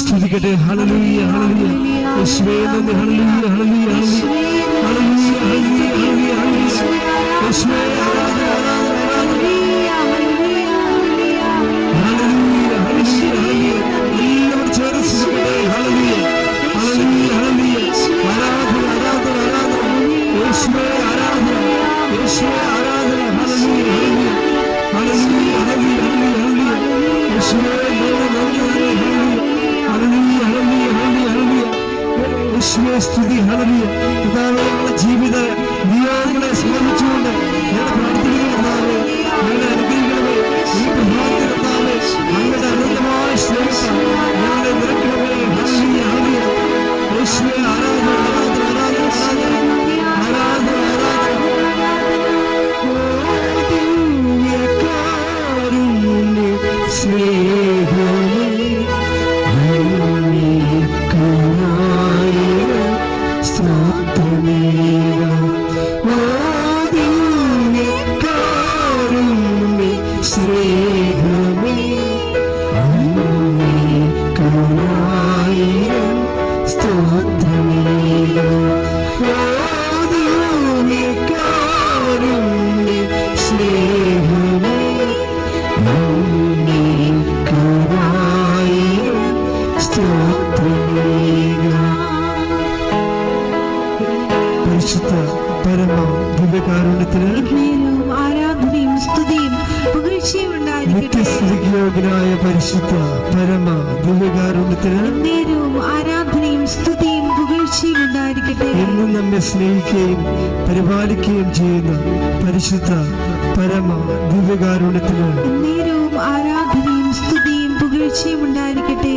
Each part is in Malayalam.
സ്തുതിക്കട്ടെ. ഹല്ലേലൂയ ഹല്ലേലൂയ. യേശുവേ നന്ദി. ഹല്ലേലൂയ ഹല്ലേലൂയ ഹല്ലേലൂയ. ഹല്ലേലൂയ ഹല്ലേലൂയ യേശുവേ സ്തുതി കർത്താവേ ജീവിത നിയോഗങ്ങളെ സമർപ്പിച്ചുകൊണ്ട് നമ്മെ സ്നേഹിക്കുകയും പരിപാലിക്കുകയും ചെയ്യുന്ന പരിശുദ്ധ പരമ ദിവ്യകാരുണ്യത്തിന് ആരാധനയും സ്തുതിയും പുകഴ്ചയും ഉണ്ടായിരിക്കട്ടെ.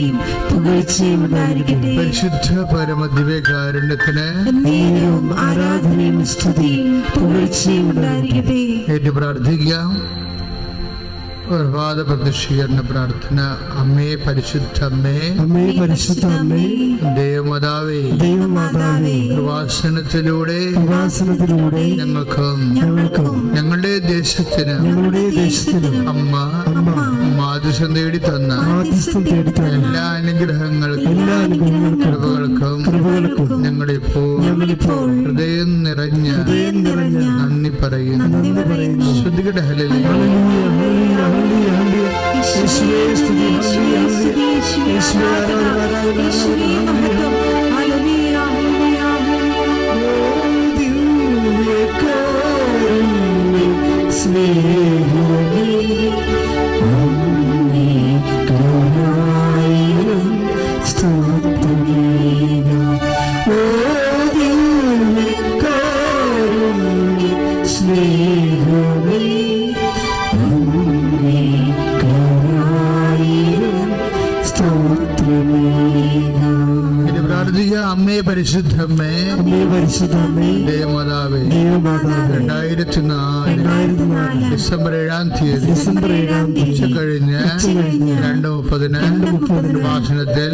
പരിശുദ്ധ പരമ ദിവ്യകാരുണ്യത്തിന് ആരാധനയും സ്തുതിയും പുകഴ്ചയും ഉണ്ടായിരിക്കട്ടെ. ഏറ്റു പ്രാർത്ഥിക്കാം പ്രഭാത പ്രത്യക്ഷീകരണ പ്രാർത്ഥന. അമ്മേ പരിശുദ്ധ അമ്മേ അമ്മേ പരിശുദ്ധ അമ്മേ ദേവമാതാവേ. ദൈവമാതാവേ. പ്രവാസനത്തിലൂടെ പ്രവാസനത്തിലൂടെ ഞങ്ങൾക്കും ഞങ്ങൾക്കും ഞങ്ങളുടെ ദേശത്തിന് ഞങ്ങളുടെ ദേശത്തിന് അമ്മ അമ്മ മാതൃശം തേടി തന്ന മാധ്യസ്ഥം തേടി തന്ന എല്ലാ അനുഗ്രഹങ്ങൾക്കും എല്ലാ അനുഗ്രഹങ്ങൾക്കും കൃപകൾക്കും കൃപകൾക്കും ഞങ്ങളിപ്പോൾ ഞങ്ങളിപ്പോൾ ഹൃദയം നിറഞ്ഞ ഹൃദയം നിറഞ്ഞ നന്ദി പറയുന്നു. നന്ദി പറയുന്നു. ഹല്ലേലൂയ. ഹല്ലേലൂയ, ഹല്ലേലൂയ, പരിശുദ്ധമ്മേ അമ്മേ പരിശുദ്ധമേ ദേവമാതാവേ. ദൈവമാതാവേ. രണ്ടായിരത്തി നാല് ഡിസംബർ ഏഴാം തീയതി ഡിസംബർ ഏഴാം ഉച്ചകഴിഞ്ഞ് ഉച്ചകഴിഞ്ഞ് രണ്ട് മുപ്പതിന് ഭാഷണത്തിൽ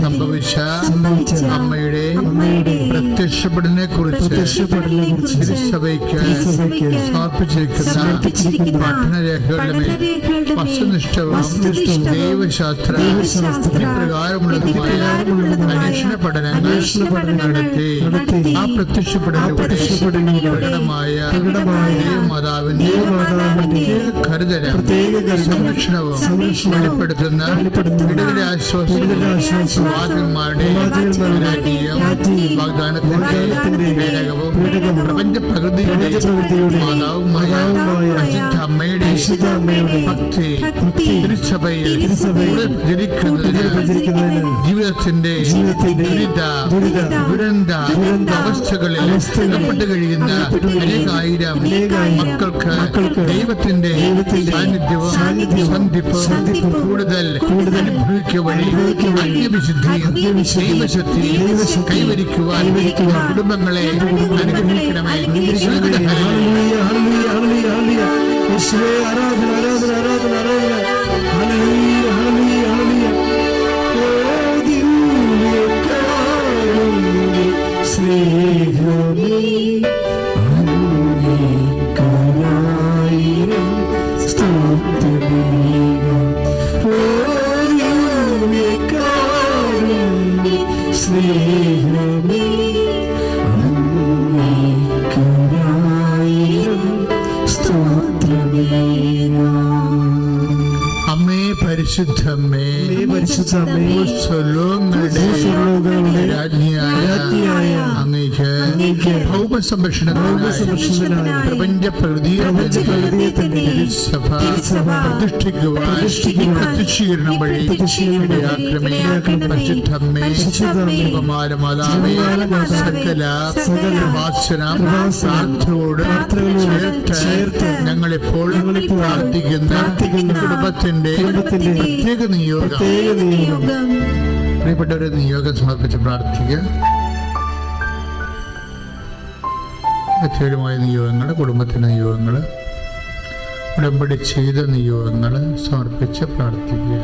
സംഭവിച്ച അമ്മയുടെ പ്രത്യക്ഷപ്പെടലിനെ കുറിച്ച് തിരുസഭയ്ക്ക് സമർപ്പിച്ചിരിക്കുന്ന പഠനരേഖകളുടെ മേൽ വസ്തുനിഷ്ഠവും ദൈവശാസ്ത്ര പ്രകാരമുള്ളതുമായ അന്വേഷണ പഠനങ്ങൾ നടത്തി ആ കരുതലും പ്രത്യേക സംരക്ഷണവും വെളിപ്പെടുത്തുന്ന വിടുതല പ്രപഞ്ച പ്രകൃതിയുടെ മാതാവുമായ അമ്മയുടെ ഭക്തി തിരുസഭയിൽ പ്രചരിക്കുന്നതിന് ജീവിതത്തിന്റെ ജീവിതത്തിന്റെ ദുരിത ദുരന്ത അവസ്ഥകളിൽ അകപ്പെട്ട് കഴിയുന്ന അനേകായിരം മക്കൾക്ക് ദൈവത്തിന്റെ സാന്നിധ്യവും സന്ധിപ്പും കൂടുതൽ ദൈവശക്തി കൈവരിക്കുവാൻ കുടുംബങ്ങളെ അനുഗ്രഹിക്കണമേ. ആരാധന ആരാധന ആരാധന ആരാധന. സ്നേഹമേ. ഓ ദിവ്യകാരുണ്യ സ്നേഹമേ അങ്ങേക്കായിരം സ്തോത്രമേകാം. അമ്മേ പരിശുദ്ധമേ പരിശുദ്ധമേ പ്രപഞ്ച പ്രകൃതിയെ തന്നെ പ്രതിഷ്ഠിക്കുവാൻ വഴി ഇടയാക്കണമേ. പരിശുദ്ധമ്മേ സകല പ്രാർത്ഥനയോട് ചേർത്ത് ഞങ്ങളിപ്പോൾ പ്രാർത്ഥിക്കുന്ന കുടുംബത്തിന്റെ പ്രത്യേക നിയോഗം. പ്രിയപ്പെട്ടവരെ നിയോഗം സമർപ്പിച്ച് പ്രാർത്ഥിക്കുക. വ്യക്തിപരമായ നിയോഗങ്ങൾ കുടുംബത്തിന്റെ നിയോഗങ്ങൾ ഉടമ്പടി ചെയ്ത നിയോഗങ്ങൾ സമർപ്പിച്ച് പ്രാർത്ഥിക്കുക.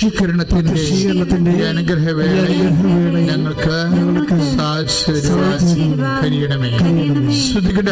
അമ്മയുടെ പ്രത്യക്ഷീകരണത്തിന്റെ പ്രത്യക്ഷീകരണത്തിന്റെ ഈ അനുഗ്രഹവേള ഈ അനുഗ്രഹവേള ഞങ്ങൾക്ക് കഴിയണമേ. ശ്രുതികട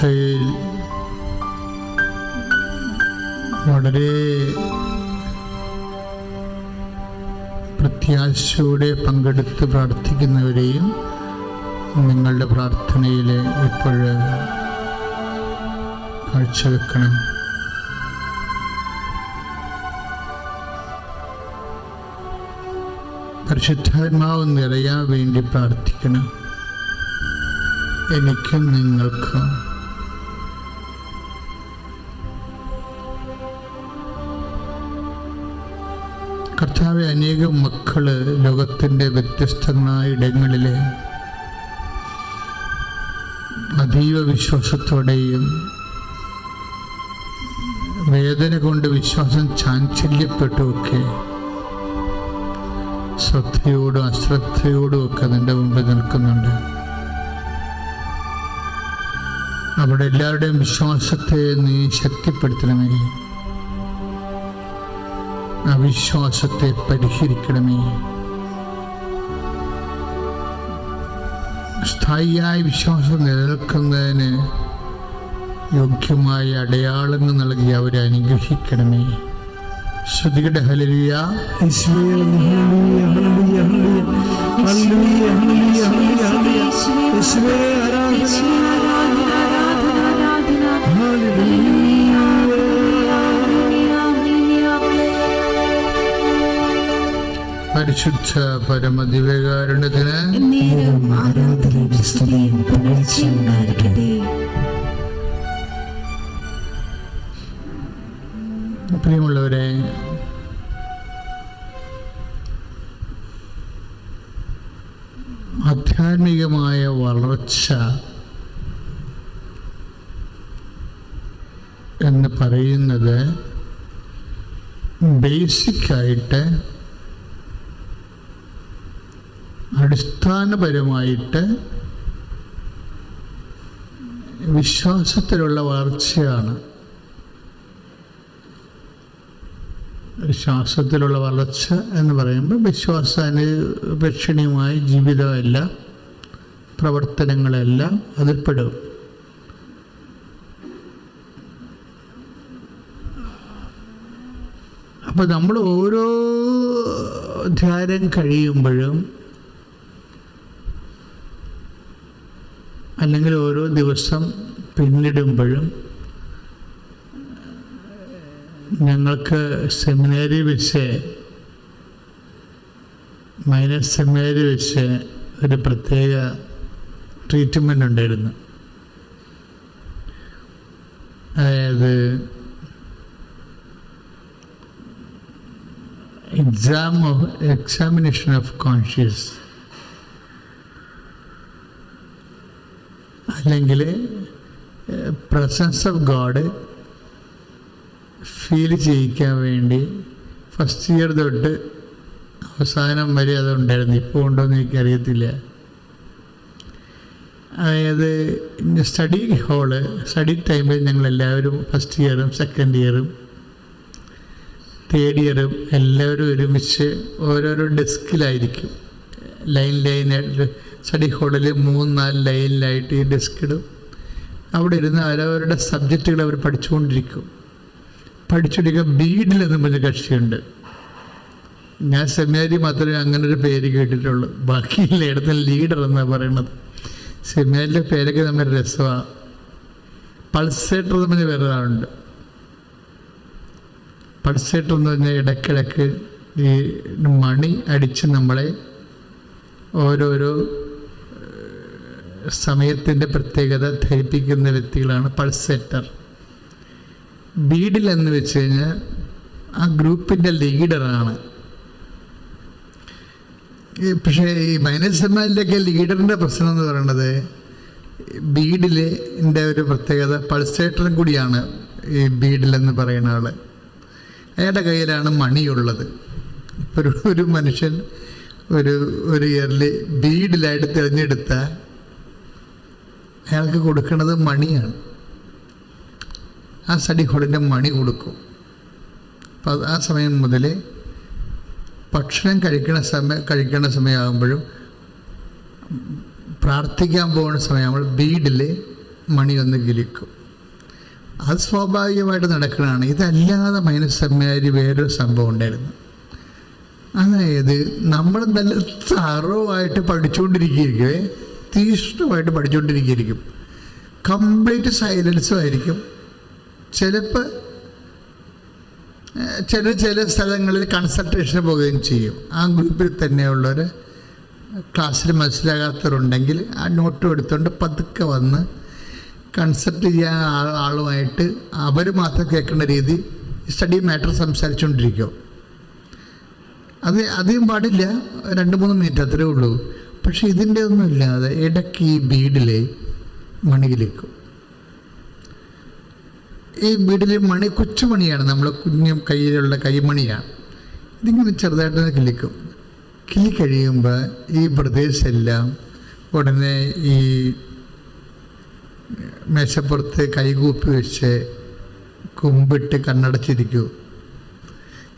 ശുശ്രൂഷയിൽ വളരെ പ്രത്യാശയോടെ പങ്കെടുത്ത് പ്രാർത്ഥിക്കുന്നവരെയും നിങ്ങളുടെ പ്രാർത്ഥനയിൽ ഇപ്പോൾ കാഴ്ചവെക്കണം. പരിശുദ്ധാത്മാവ് നിറയാൻ വേണ്ടി പ്രാർത്ഥിക്കണം. എനിക്കും നിങ്ങൾക്കും കർത്താവ് അനേകം മക്കൾ ലോകത്തിന്റെ വ്യത്യസ്തങ്ങളായ ഇടങ്ങളിൽ അതീവ വിശ്വാസത്തോടെയും വേദന കൊണ്ട് വിശ്വാസം ചാഞ്ചല്യപ്പെട്ടുമൊക്കെ ശ്രദ്ധയോടും അശ്രദ്ധയോടും ഒക്കെ നിന്റെ മുമ്പിൽ നിൽക്കുന്നുണ്ട്. അവിടെ എല്ലാവരുടെയും വിശ്വാസത്തെ നീ ശക്തിപ്പെടുത്തണമേ. അവിശ്വാസത്തെ പരിഹരിക്കണമേ. സ്ഥായിയായ വിശ്വാസം നിലനിൽക്കുന്നതിന് യോഗ്യമായ അടയാളങ്ങൾ നൽകി അവരെ അനുഗ്രഹിക്കണമേ. ശ്രുതിയുടെ ഹലിയ യേശുവേ ഹല്ലേലൂയ ഹല്ലേലൂയ ഹല്ലേലൂയ പരിശുദ്ധ ആരാധനയും സ്തുതിയും ഉണ്ടായിരിക്കട്ടെ. പ്രിയമുള്ളവരെ ആധ്യാത്മികമായ വളർച്ച എന്ന് പറയുന്നത് ബേസിക്കായിട്ട് അടിസ്ഥാനപരമായിട്ട് വിശ്വാസത്തിലുള്ള വളർച്ചയാണ്. വിശ്വാസത്തിലുള്ള വളർച്ച എന്ന് പറയുമ്പോൾ വിശ്വാസാനുപേക്ഷണീയമായ ജീവിതമെല്ലാം പ്രവർത്തനങ്ങളെല്ലാം അതിൽ പെടും അപ്പോൾ നമ്മൾ ഓരോ ധ്യാനം കഴിയുമ്പോഴും അല്ലെങ്കിൽ ഓരോ ദിവസം പിന്നിടുമ്പോഴും ഞങ്ങൾക്ക് സെമിനാരി വെച്ച് മൈനസ് സെമിനാരി വെച്ച് ഒരു പ്രത്യേക ട്രീറ്റ്മെന്റ് ഉണ്ടായിരുന്നു. അതായത് exam of examination of conscious അല്ലെങ്കിൽ പ്രസൻസ് ഓഫ് ഗോഡ് ഫീൽ ചെയ്യിക്കാൻ വേണ്ടി ഫസ്റ്റ് ഇയർ തൊട്ട് അവസാനം വരെ അതുണ്ടായിരുന്നു ഇപ്പോൾ ഉണ്ടോ എന്ന് എനിക്കറിയത്തില്ല. അതായത് സ്റ്റഡി ഹോൾ സ്റ്റഡി ടൈമിൽ ഞങ്ങളെല്ലാവരും ഫസ്റ്റ് ഇയറും സെക്കൻഡ് ഇയറും തേർഡ് ഇയറും എല്ലാവരും ഒരുമിച്ച് ഓരോരോ ഡെസ്കിലായിരിക്കും ലൈൻ ലൈനായിട്ട് സ്റ്റഡി ഹോളിൽ മൂന്ന് നാല് ലൈനിലായിട്ട് ഈ ഡെസ്ക് ഇടും. അവിടെ ഇരുന്ന് അവരവരുടെ സബ്ജക്റ്റുകൾ അവർ പഠിച്ചുകൊണ്ടിരിക്കും. പഠിച്ചെടുക്കുക ബീഡിലെന്ന് പറഞ്ഞ കക്ഷിയുണ്ട്. ഞാൻ സെമിനാരി മാത്രമേ അങ്ങനെ ഒരു പേര് കേട്ടിട്ടുള്ളൂ. ബാക്കി ഇടത്തിൽ ലീഡർ എന്നാണ് പറയുന്നത് സെമിനാരിന്റെ പേരൊക്കെ നമ്മൾ രസമാണ് പൾസേറ്റർ എന്ന് പറഞ്ഞ വേറെ ഒരാളുണ്ട് പൾസേറ്റർ എന്ന് പറഞ്ഞാൽ ഇടയ്ക്കിടയ്ക്ക് ഈ മണി അടിച്ച് നമ്മളെ ഓരോരോ സമയത്തിന്റെ പ്രത്യേകത ധരിപ്പിക്കുന്ന വ്യക്തികളാണ് പൾസെറ്റർ. ബീഡിൽ എന്ന് വെച്ച് കഴിഞ്ഞാൽ ആ ഗ്രൂപ്പിന്റെ ലീഡറാണ്. പക്ഷേ ഈ മൈനസ് എമ്മാലിന്റെയൊക്കെ ലീഡറിന്റെ പ്രശ്നം എന്ന് പറയുന്നത് ബീഡിലെ ഒരു പ്രത്യേകത പൾസേറ്ററും കൂടിയാണ് ഈ ബീഡിലെന്ന് പറയുന്ന ആൾ അയാളുടെ കയ്യിലാണ് മണിയുള്ളത്. ഇപ്പോൾ ഒരു മനുഷ്യൻ ഒരു ഒരു ഇയറിൽ ബീഡിലായിട്ട് തിരഞ്ഞെടുത്ത അയാൾക്ക് കൊടുക്കുന്നത് മണിയാണ്. ആ സ്റ്റഡി ഹോളിന്റെ മണി കൊടുക്കും. അപ്പം ആ സമയം മുതൽ ഭക്ഷണം കഴിക്കുന്ന സമയം കഴിക്കുന്ന സമയമാകുമ്പോഴും പ്രാർത്ഥിക്കാൻ പോകുന്ന സമയമാകുമ്പോൾ ബീഡിൽ മണി ഒന്ന് ഗിലിക്കും അത് സ്വാഭാവികമായിട്ട് നടക്കുന്നതാണ് ഇതല്ലാതെ മൈനസ് സെമിനാരി വേറൊരു സംഭവം ഉണ്ടായിരുന്നു. അതായത് നമ്മൾ നല്ല തറവായിട്ട് പഠിച്ചുകൊണ്ടിരിക്കുകയെ തീഷ്ണമായിട്ട് പഠിച്ചുകൊണ്ടിരിക്കുകയായിരിക്കും. കംപ്ലീറ്റ് സൈലൻസും ആയിരിക്കും. ചിലപ്പോൾ ചില ചില സ്ഥലങ്ങളിൽ കൺസൾട്ടേഷന് പോവുകയും ചെയ്യും. ആ ഗ്രൂപ്പിൽ തന്നെയുള്ളവർ ക്ലാസ്സിൽ മനസ്സിലാകാത്തവരുണ്ടെങ്കിൽ ആ നോട്ട് എടുത്തുകൊണ്ട് പതുക്കെ വന്ന് കൺസൾട്ട് ചെയ്യാൻ ആളുമായിട്ട് അവർ മാത്രം കേൾക്കേണ്ട രീതി സ്റ്റഡി മാറ്റർ സംസാരിച്ചുകൊണ്ടിരിക്കും. അത് അധികം പാടില്ല. രണ്ട് മൂന്ന് മിനിറ്റ് അത്രേ ഉള്ളൂ. പക്ഷെ ഇതിന്റെ ഒന്നും ഇല്ലാതെ ഇടയ്ക്ക് ഈ ബീഡിലെ മണിയിലേക്കും. ഈ ബീഡിലെ മണി കൊച്ചുമണിയാണ്. നമ്മൾ കുഞ്ഞു കയ്യിലുള്ള കൈമണിയാണ്. ഇതിങ്ങനെ ചെറുതായിട്ടൊന്ന് കിളിക്കും. കിളി കഴിയുമ്പോൾ ഈ പ്രദേശമെല്ലാം ഉടനെ ഈ മേശപ്പുറത്ത് കൈകൂപ്പി വെച്ച് കുമ്പിട്ട് കണ്ണടച്ചിരിക്കൂ.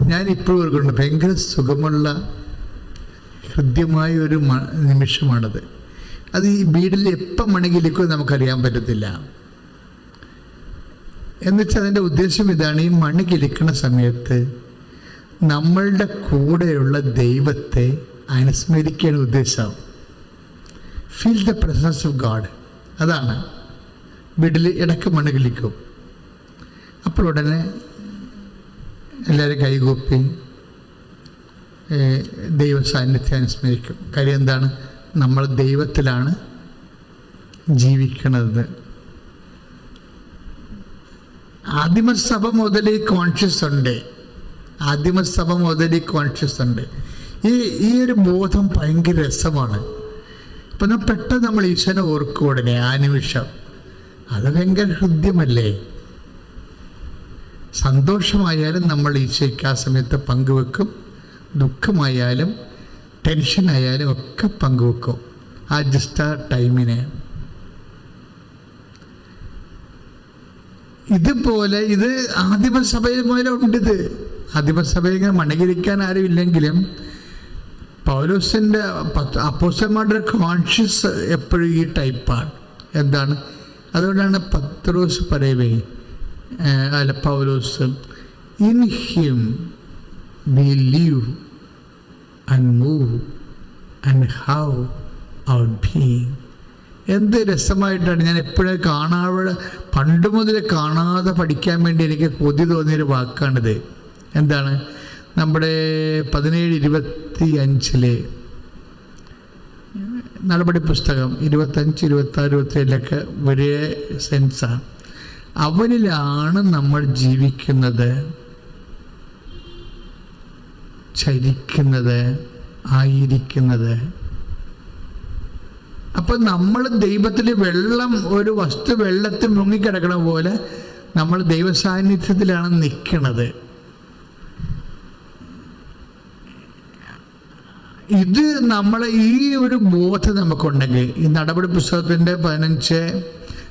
ഞാൻ ഇപ്പോഴും ഓർക്കുന്നുണ്ട് ഭയങ്കര സുഖമുള്ള ഹൃദ്യമായ ഒരു നിമിഷമാണത്. അത് ഈ വീടിൽ എപ്പം മണികിലിക്കോ നമുക്കറിയാൻ പറ്റത്തില്ല. എന്നുവെച്ചാൽ അതിന്റെ ഉദ്ദേശം ഇതാണ് ഈ മണി കിളിക്കണ സമയത്ത് നമ്മളുടെ കൂടെയുള്ള ദൈവത്തെ അനുസ്മരിക്കാൻ ഉദ്ദേശം. Feel the presence of God അതാണ്. വീട്ടിൽ ഇടയ്ക്ക് മണി കിളിക്കും. അപ്പോൾ ഉടനെ എല്ലാവരും കൈകൂപ്പി ദൈവ സാന്നിധ്യം അനുസ്മരിക്കും കാര്യം എന്താണ്? നമ്മൾ ദൈവത്തിലാണ് ജീവിക്കുന്നത് ആദിമസഭ മുതൽ ഈ കോൺഷ്യസ് ഉണ്ട്. ആദിമസഭ മുതൽ ഈ കോൺഷ്യസ് ഉണ്ട്. ഈ ഈ ഒരു ബോധം ഭയങ്കര രസമാണ്. നമ്മൾ പെട്ടെന്ന് നമ്മൾ ഈശ്വരനെ ഓർക്കുകൂടനെ ആ നിമിഷം. അത് ഭയങ്കര ഹൃദ്യമല്ലേ? സന്തോഷമായാലും നമ്മൾ ഈശോയ്ക്ക് ആ സമയത്ത് പങ്കുവെക്കും. ദുഃഖമായാലും ടെൻഷനായാലും ഒക്കെ പങ്കുവെക്കും. ആ ജസ്റ്റ് ആ ടൈമിനെ. ഇതുപോലെ ഇത് ആദിമസഭയിൽ ഇത് ആദിമസഭയിൽ ഇങ്ങനെ മണികരിക്കാൻ ആരുമില്ലെങ്കിലും പൗലോസിന്റെ അപ്പോസന്മാരുടെ കോൺഷ്യസ് എപ്പോഴും ഈ ടൈപ്പാണ് എന്താണ്? അതുകൊണ്ടാണ് പത്രോസ് പറയവേ അല്ല Paulose in him we live and move and how our being എന്ത് രസമായിട്ടാണ് ഞാൻ എപ്പോഴും കാണാതെ പണ്ട് മുതൽ കാണാതെ പഠിക്കാൻ വേണ്ടി എനിക്ക് കൊതി തോന്നിയൊരു വാക്കാണിത്. എന്താണ്? നമ്മുടെ പതിനേഴ് ഇരുപത്തി അഞ്ചിലെ നടപടി പുസ്തകം ഇരുപത്തഞ്ച് ഇരുപത്താറ് ഇരുപത്തേഴിലൊക്കെ ഒരേ സെൻസാണ്. അവനിലാണ് നമ്മൾ ജീവിക്കുന്നത്. ചരിക്കുന്നത് ആയിരിക്കുന്നത്. അപ്പൊ നമ്മൾ ദൈവത്തിൽ വെള്ളം ഒരു വസ്തു വെള്ളത്തിൽ മുങ്ങിക്കിടക്കണ പോലെ നമ്മൾ ദൈവസാന്നിധ്യത്തിലാണ് നിൽക്കുന്നത് ഇത് നമ്മൾ ഈ ഒരു ബോധം നമുക്കുണ്ടെങ്കിൽ ഈ നടപടി പുസ്തകത്തിന്റെ പതിനഞ്ച്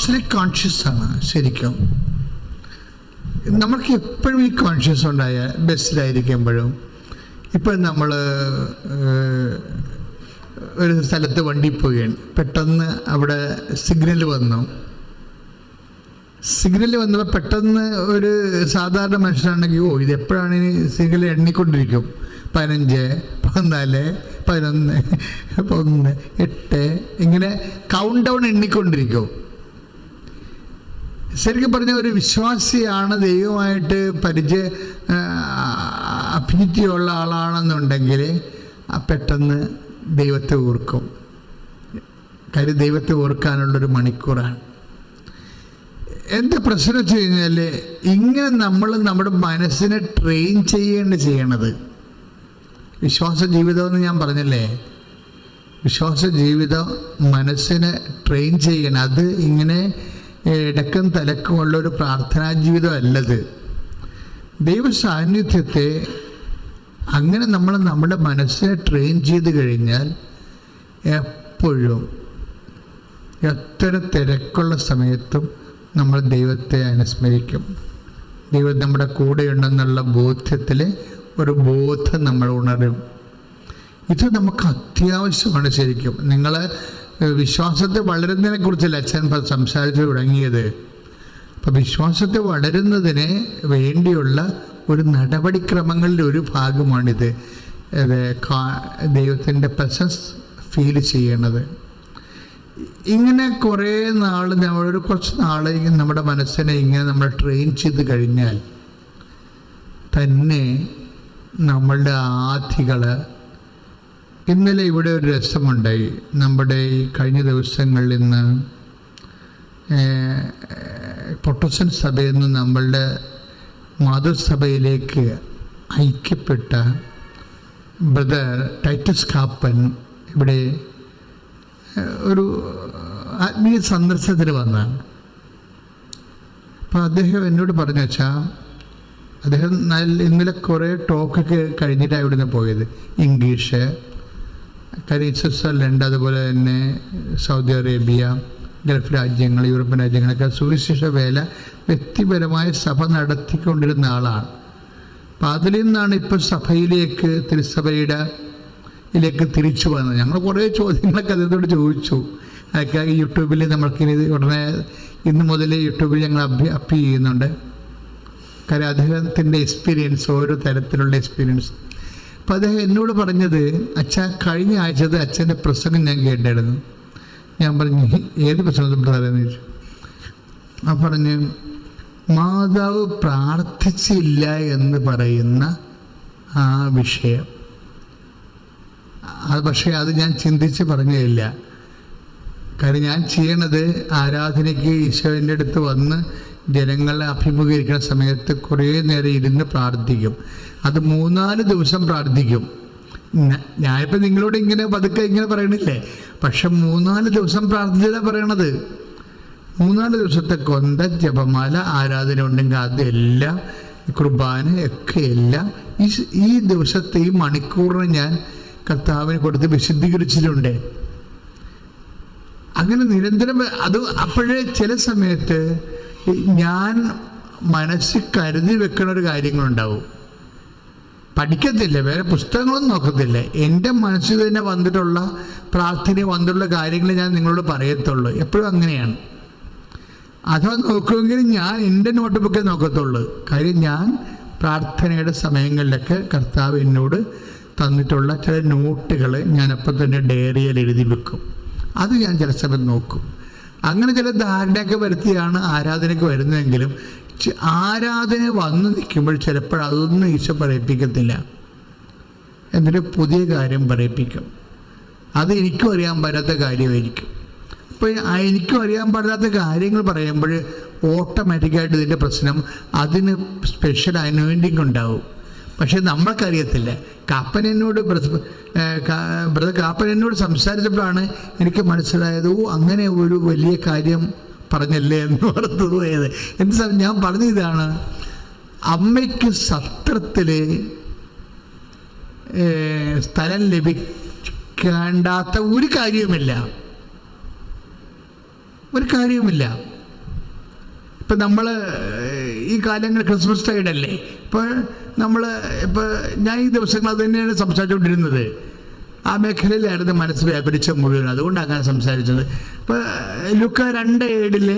അപ്പോസ്റ്റലിക് കോൺഷ്യസ് ആണ് ശരിക്കും. നമ്മൾക്ക് എപ്പോഴും ഈ കോൺഷ്യസ് ഉണ്ടായ ബസ്സിലായിരിക്കുമ്പോഴും ഇപ്പം നമ്മൾ ഒരു സ്ഥലത്ത് വണ്ടി പോവുകയാണ്. പെട്ടെന്ന് അവിടെ സിഗ്നൽ വന്നു. സിഗ്നൽ വന്നപ്പോൾ പെട്ടെന്ന് ഒരു സാധാരണ മനുഷ്യനാണെങ്കിൽ ഓ ഇത് എപ്പോഴാണ് ഇനി സിഗ്നൽ എണ്ണിക്കൊണ്ടിരിക്കും? പതിനഞ്ച് പതിനാല് പതിനൊന്ന് ഒന്ന് എട്ട് ഇങ്ങനെ കൗണ്ട് ഡൗൺ എണ്ണിക്കൊണ്ടിരിക്കും. ശരിക്കും പറഞ്ഞ ഒരു വിശ്വാസിയാണ് ദൈവമായിട്ട് പരിചയ അഭിനിറ്റിയുള്ള ആളാണെന്നുണ്ടെങ്കിൽ പെട്ടെന്ന് ദൈവത്തെ ഓർക്കും. കാര്യം ദൈവത്തെ ഓർക്കാനുള്ളൊരു മണിക്കൂറാണ്. എന്താ പ്രശ്നം വെച്ച് കഴിഞ്ഞാൽ ഇങ്ങനെ നമ്മൾ നമ്മുടെ മനസ്സിനെ ട്രെയിൻ ചെയ്യേണ്ട ചെയ്യണത്. വിശ്വാസ ജീവിതം എന്ന് ഞാൻ പറഞ്ഞല്ലേ? വിശ്വാസ ജീവിതം മനസ്സിനെ ട്രെയിൻ ചെയ്യണം. അത് ഇങ്ങനെ ഇടക്കും തലക്കുമുള്ള ഒരു പ്രാർത്ഥനാ ജീവിതം അല്ലത് ദൈവ സാന്നിധ്യത്തെ അങ്ങനെ നമ്മൾ നമ്മുടെ മനസ്സിനെ ട്രെയിൻ ചെയ്ത് കഴിഞ്ഞാൽ എപ്പോഴും എത്ര തിരക്കുള്ള സമയത്തും നമ്മൾ ദൈവത്തെ അനുസ്മരിക്കും. ദൈവം നമ്മുടെ കൂടെയുണ്ടെന്നുള്ള ബോധ്യത്തിൽ ഒരു ബോധം നമ്മൾ ഉണരും. ഇത് നമുക്ക് അത്യാവശ്യമാണ് ശരിക്കും. നിങ്ങൾ വിശ്വാസത്തെ വളരുന്നതിനെ കുറിച്ചല്ല അച്ഛൻ സംസാരിച്ചു തുടങ്ങിയത്. അപ്പം വിശ്വാസത്തെ വളരുന്നതിന് വേണ്ടിയുള്ള ഒരു നടപടിക്രമങ്ങളുടെ ഒരു ഭാഗമാണിത്. ദൈവത്തിന്റെ പ്രസൻസ് ഫീൽ ചെയ്യണത്. ഇങ്ങനെ കുറേ നാൾ നമ്മളൊരു കുറച്ച് നാൾ നമ്മുടെ മനസ്സിനെ ഇങ്ങനെ നമ്മൾ ട്രെയിൻ ചെയ്ത് കഴിഞ്ഞാൽ തന്നെ നമ്മളുടെ ആധികൾ ഇന്നലെ ഇവിടെ ഒരു രസമുണ്ടായി. നമ്മുടെ ഈ കഴിഞ്ഞ ദിവസങ്ങളിൽ നിന്ന് പൊട്ടസൻ സഭയിൽ നിന്ന് നമ്മളുടെ മാതൃസഭയിലേക്ക് ഐക്യപ്പെട്ട ബ്രദർ ടൈറ്റസ് കാപ്പൻ ഇവിടെ ഒരു ആത്മീയ സന്ദർശനത്തിന് വന്നാണ്. അപ്പോൾ അദ്ദേഹം എന്നോട് പറഞ്ഞു വെച്ചാൽ അദ്ദേഹം നല്ല ഇന്നലെ കുറേ ടോക്കൊക്കെ കഴിഞ്ഞിട്ടാണ് ഇവിടുന്ന് പോയത്. ഇംഗ്ലീഷ് കാര്യം സ്വിറ്റ്സർലൻഡ് അതുപോലെ തന്നെ സൗദി അറേബ്യ ഗൾഫ് രാജ്യങ്ങൾ യൂറോപ്യൻ രാജ്യങ്ങളൊക്കെ സുവിശേഷ വേല വ്യക്തിപരമായ സഭ നടത്തിക്കൊണ്ടിരുന്ന ആളാണ്. അപ്പം അതിൽ നിന്നാണ് ഇപ്പോൾ സഭയിലേക്ക് തിരുസഭയുടെ ഇതിലേക്ക് തിരിച്ചു വന്നത്. ഞങ്ങൾ കുറേ ചോദ്യങ്ങളൊക്കെ അദ്ദേഹത്തോട് ചോദിച്ചു. അതൊക്കെ യൂട്യൂബിൽ നമ്മൾക്ക് ഇനി ഉടനെ ഇന്ന് മുതൽ യൂട്യൂബിൽ ഞങ്ങൾ അഭ്യ അപ്പ് ചെയ്യുന്നുണ്ട്. കാര്യം അദ്ദേഹത്തിന്റെ എക്സ്പീരിയൻസ് ഓരോ തരത്തിലുള്ള എക്സ്പീരിയൻസ് അപ്പോൾ അദ്ദേഹം എന്നോട് പറഞ്ഞത് അച്ഛ കഴിഞ്ഞ ആഴ്ചത്തെ അച്ഛന്റെ പ്രസംഗം ഞാൻ കേട്ടായിരുന്നു ഞാൻ പറഞ്ഞു ഏത് പ്രസംഗത്തിൽ പറയുന്നത് ചോദിച്ചു ആ പറഞ്ഞ് മാതാവ് പ്രാർത്ഥിച്ചില്ല എന്ന് പറയുന്ന ആ വിഷയം. അത് പക്ഷേ അത് ഞാൻ ചിന്തിച്ച് പറഞ്ഞില്ല. കാര്യം ഞാൻ ചെയ്യണത് ആരാധനയ്ക്ക് ഈശോന്റെ അടുത്ത് വന്ന് ജനങ്ങളെ അഭിമുഖീകരിക്കുന്ന സമയത്ത് കുറേ നേരം ഇരുന്ന് പ്രാർത്ഥിക്കും. അത് മൂന്നാൽ ദിവസം പ്രാർത്ഥിക്കും. ഞാനിപ്പോൾ നിങ്ങളോട് ഇങ്ങനെ പതുക്കെ ഇങ്ങനെ പറയണില്ലേ? പക്ഷെ മൂന്നാൽ ദിവസം പ്രാർത്ഥിച്ചതാണ് പറയണത്. മൂന്നാൽ ദിവസത്തെ കൊന്ത ജപമാല ആരാധന ഉണ്ടെങ്കിൽ അതെല്ലാം കുർബാന ഒക്കെ എല്ലാം ഈ ഈ ദിവസത്തെ ഈ മണിക്കൂറിന് ഞാൻ കർത്താവിന് കൊടുത്ത് വിശുദ്ധീകരിച്ചിട്ടുണ്ട്. അങ്ങനെ നിരന്തരം അത് അപ്പോഴേ ചില സമയത്ത് ഞാൻ മനസ്സിൽ കരുതി വെക്കുന്ന ഒരു കാര്യങ്ങളുണ്ടാവും. പഠിക്കത്തില്ല വേറെ പുസ്തകങ്ങളൊന്നും നോക്കത്തില്ല. എന്റെ മനസ്സിൽ തന്നെ വന്നിട്ടുള്ള പ്രാർത്ഥന വന്നിട്ടുള്ള കാര്യങ്ങൾ ഞാൻ നിങ്ങളോട് പറയത്തുള്ളൂ. എപ്പോഴും അങ്ങനെയാണ്. അഥവാ നോക്കുമെങ്കിൽ ഞാൻ എന്റെ നോട്ട് ബുക്കേ നോക്കത്തുള്ളൂ. കാര്യം ഞാൻ പ്രാർത്ഥനയുടെ സമയങ്ങളിലൊക്കെ കർത്താവ് എന്നോട് തന്നിട്ടുള്ള ചില നോട്ടുകൾ ഞാൻ അപ്പം തന്നെ ഡയറിയിൽ എഴുതി വെക്കും. അത് ഞാൻ ചില സമയത്ത് നോക്കും. അങ്ങനെ ചില ധാരണയൊക്കെ വരുത്തിയാണ് ആരാധനയ്ക്ക് വരുന്നതെങ്കിലും ആരാധന വന്ന് നിൽക്കുമ്പോൾ ചിലപ്പോൾ അതൊന്നും ഈശോ പറയിപ്പിക്കത്തില്ല. എന്നിട്ട് പുതിയ കാര്യം പറയിപ്പിക്കും. അത് എനിക്കും അറിയാൻ പറ്റാത്ത കാര്യമായിരിക്കും. അപ്പോൾ എനിക്കും അറിയാൻ പാടില്ലാത്ത കാര്യങ്ങൾ പറയുമ്പോൾ ഓട്ടോമാറ്റിക്കായിട്ട് ഇതിന്റെ പ്രശ്നം അതിന് സ്പെഷ്യൽ അനോയിന്റിങ് ഉണ്ടാവും. പക്ഷേ നമ്മൾക്കറിയത്തില്ല. കാപ്പൻ എന്നോട് ബ്രദർ കാപ്പൻ എന്നോട് സംസാരിച്ചപ്പോഴാണ് എനിക്ക് മനസ്സിലായത് ഓ അങ്ങനെ ഒരു വലിയ കാര്യം പറഞ്ഞല്ലേ എന്ന് ഓർത്തു പോയത്. സം- ഞാൻ പറഞ്ഞ ഇതാണ്. അമ്മയ്ക്ക് സത്രത്തിൽ സ്ഥലം ലഭിക്കേണ്ടാത്ത ഒരു കാര്യവുമില്ല. ഒരു കാര്യവുമില്ല. ഇപ്പം നമ്മൾ ഈ കാലങ്ങൾ ക്രിസ്മസ് ടൈഡല്ലേ. ഇപ്പോൾ നമ്മൾ ഇപ്പോൾ ഞാൻ ഈ ദിവസങ്ങൾ അത് തന്നെയാണ് സംസാരിച്ചുകൊണ്ടിരുന്നത്. ആ മേഖലയിലായിരുന്നു മനസ്സ് വ്യാപരിച്ച മുഴുവൻ. അതുകൊണ്ട് അങ്ങനെ സംസാരിച്ചത്. ഇപ്പോൾ ലുക്ക രണ്ട് ഏഴിൽ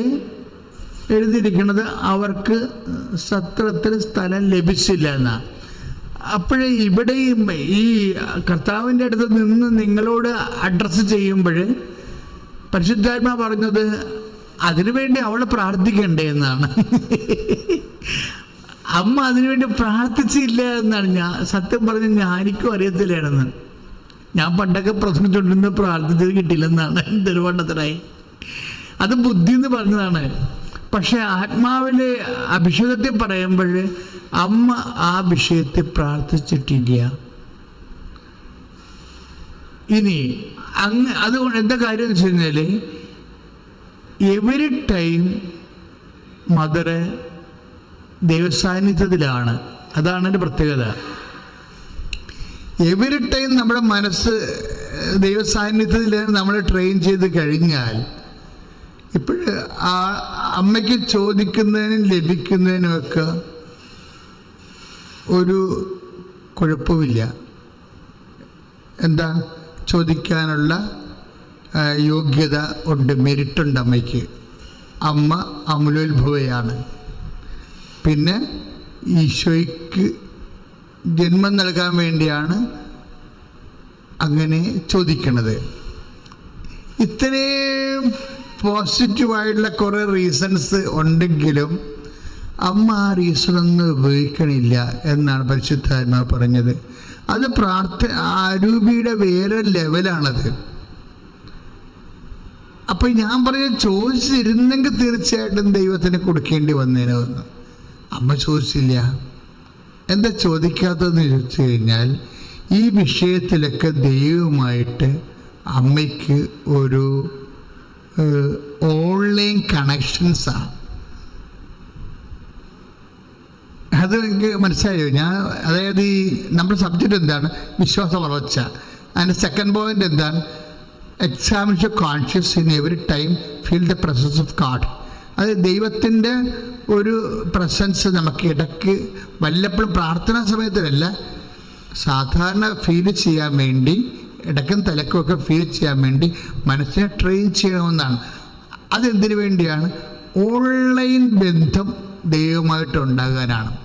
എഴുതിയിരിക്കുന്നത് അവർക്ക് സത്രത്തിൽ സ്ഥലം ലഭിച്ചില്ല എന്നാണ് അപ്പോഴേ ഇവിടെയും ഈ കർത്താവിന്റെ അടുത്ത് നിന്ന് നിങ്ങളോട് അഡ്രസ്സ് ചെയ്യുമ്പോൾ പരിശുദ്ധാത്മ പറഞ്ഞത് അതിനുവേണ്ടി അവൾ പ്രാർത്ഥിക്കണ്ടേ എന്നാണ്. അമ്മ അതിനുവേണ്ടി പ്രാർത്ഥിച്ചില്ല എന്നാണ് ഞാൻ സത്യം പറഞ്ഞ് ഞാനിക്കും അറിയത്തില്ലാണെന്ന് ഞാൻ പണ്ടൊക്കെ പ്രസംഗിച്ചുകൊണ്ടിരുന്ന പ്രാർത്ഥിച്ചത് കിട്ടിയില്ലെന്നാണ് എന്തൊരു പണ്ടത്തിനായി അത് ബുദ്ധി എന്ന് പറഞ്ഞതാണ്. പക്ഷെ ആത്മാവിലെ അഭിഷേകത്തെ പറയുമ്പോൾ അമ്മ ആ വിഷയത്തെ പ്രാർത്ഥിച്ചിട്ടില്ല. ഇനി അങ്ങ് അതുകൊണ്ട് എന്താ കാര്യം എന്ന് വെച്ച് കഴിഞ്ഞാൽ എവരി ടൈം മദർ ദൈവസാന്നിധ്യത്തിലാണ്. അതാണ് എന്റെ പ്രത്യേകത. എവരി ടൈം നമ്മുടെ മനസ്സ് ദൈവസാന്നിധ്യത്തിൽ നമ്മൾ ട്രെയിൻ ചെയ്ത് കഴിഞ്ഞാൽ ഇപ്പോഴ് ആ അമ്മയ്ക്ക് ചോദിക്കുന്നതിനും ലഭിക്കുന്നതിനുമൊക്കെ ഒരു കുഴപ്പമില്ല. എന്താ? ചോദിക്കാനുള്ള യോഗ്യത ഉണ്ട് മെരിട്ടുണ്ട് അമ്മയ്ക്ക്. അമ്മ അമലോത്ഭവയാണ് പിന്നെ ഈശോയ്ക്ക് ജന്മം നൽകാൻ വേണ്ടിയാണ് അങ്ങനെ ചോദിക്കണത്. ഇത്രയും പോസിറ്റീവായിട്ടുള്ള കുറേ റീസൺസ് ഉണ്ടെങ്കിലും അമ്മ ആ റീസണൊന്നും ഉപയോഗിക്കണില്ല എന്നാണ് പരിശുദ്ധാത്മ പറഞ്ഞത്. അത് പ്രാർത്ഥ ആരൂപിയുടെ വേറെ ലെവലാണത് അപ്പൊ ഞാൻ പറഞ്ഞ ചോദിച്ചിരുന്നെങ്കിൽ തീർച്ചയായിട്ടും ദൈവത്തിന് കൊടുക്കേണ്ടി വന്നേനെ വന്നു. അമ്മ ചോദിച്ചില്ല. എന്താ ചോദിക്കാത്തതെന്ന് ചോദിച്ചു കഴിഞ്ഞാൽ ഈ വിഷയത്തിലൊക്കെ ദൈവമായിട്ട് അമ്മയ്ക്ക് ഒരു ഓൺലൈൻ കണക്ഷൻസാണ് അത് എനിക്ക് മനസ്സിലായോ? ഞാൻ അതായത് ഈ നമ്മുടെ സബ്ജക്റ്റ് എന്താണ്? വിശ്വാസ വളർച്ച. അതിന്റെ സെക്കൻഡ് പോയിന്റ് എന്താണ്? Examines conscious in every time feel the presence of God അത് ദൈവത്തിന്റെ ഒരു പ്രസൻസ് നമുക്ക് ഇടയ്ക്ക് വല്ലപ്പോഴും പ്രാർത്ഥനാ സമയത്തിലല്ല സാധാരണ ഫീൽ ചെയ്യാൻ വേണ്ടി ഇടയ്ക്കും തലക്കുമൊക്കെ ഫീൽ ചെയ്യാൻ വേണ്ടി മനസ്സിനെ ട്രെയിൻ ചെയ്യണമെന്നാണ്. അതെന്തിനു വേണ്ടിയാണ്? ഓൺലൈൻ ബന്ധം ദൈവമായിട്ട് ഉണ്ടാകാനാണ്.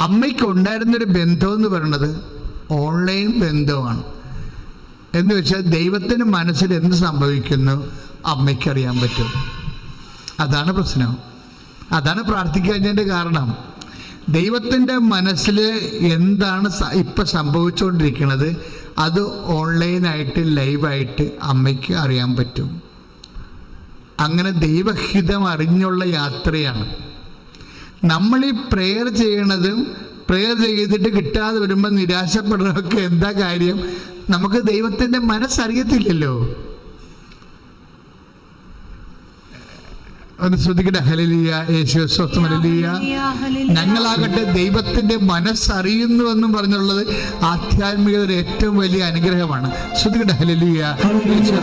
അമ്മയ്ക്ക് ഉണ്ടായിരുന്നൊരു ബന്ധം എന്ന് പറയുന്നത് ഓൺലൈൻ ബന്ധമാണ്. എന്ന് വെച്ചാൽ ദൈവത്തിന് മനസ്സിൽ എന്ത് സംഭവിക്കുന്നു? അമ്മയ്ക്കറിയാൻ പറ്റും. അതാണ് പ്രശ്നം. അതാണ് പ്രാർത്ഥിക്കാഞ്ഞതിന്റെ കാരണം. ദൈവത്തിന്റെ മനസ്സിൽ എന്താണ് ഇപ്പം സംഭവിച്ചുകൊണ്ടിരിക്കുന്നത് അത് ഓൺലൈനായിട്ട് ലൈവായിട്ട് അമ്മയ്ക്ക് അറിയാൻ പറ്റും. അങ്ങനെ ദൈവഹിതം അറിഞ്ഞുള്ള യാത്രയാണ്. നമ്മൾ ഈ പ്രെയർ ചെയ്യണതും പ്രെയർ ചെയ്തിട്ട് കിട്ടാതെ വരുമ്പോൾ നിരാശപ്പെടുന്നതൊക്കെ എന്താ കാര്യം? നമുക്ക് ദൈവത്തിന്റെ മനസ്സറിയത്തില്ലല്ലോ. ഒന്ന് ശ്രദ്ധിക്കട്ടെ ഹലലിയ യേശു സ്വസ്ഥം ഹലലിയ ഞങ്ങളാകട്ടെ ദൈവത്തിന്റെ മനസ്സറിയുന്നുവെന്നും പറഞ്ഞുള്ളത് ആധ്യാത്മികതയുടെ ഏറ്റവും വലിയ അനുഗ്രഹമാണ് ശ്രദ്ധിക്കട്ടെ ഹലലിയ ഹല്ലേലൂയ,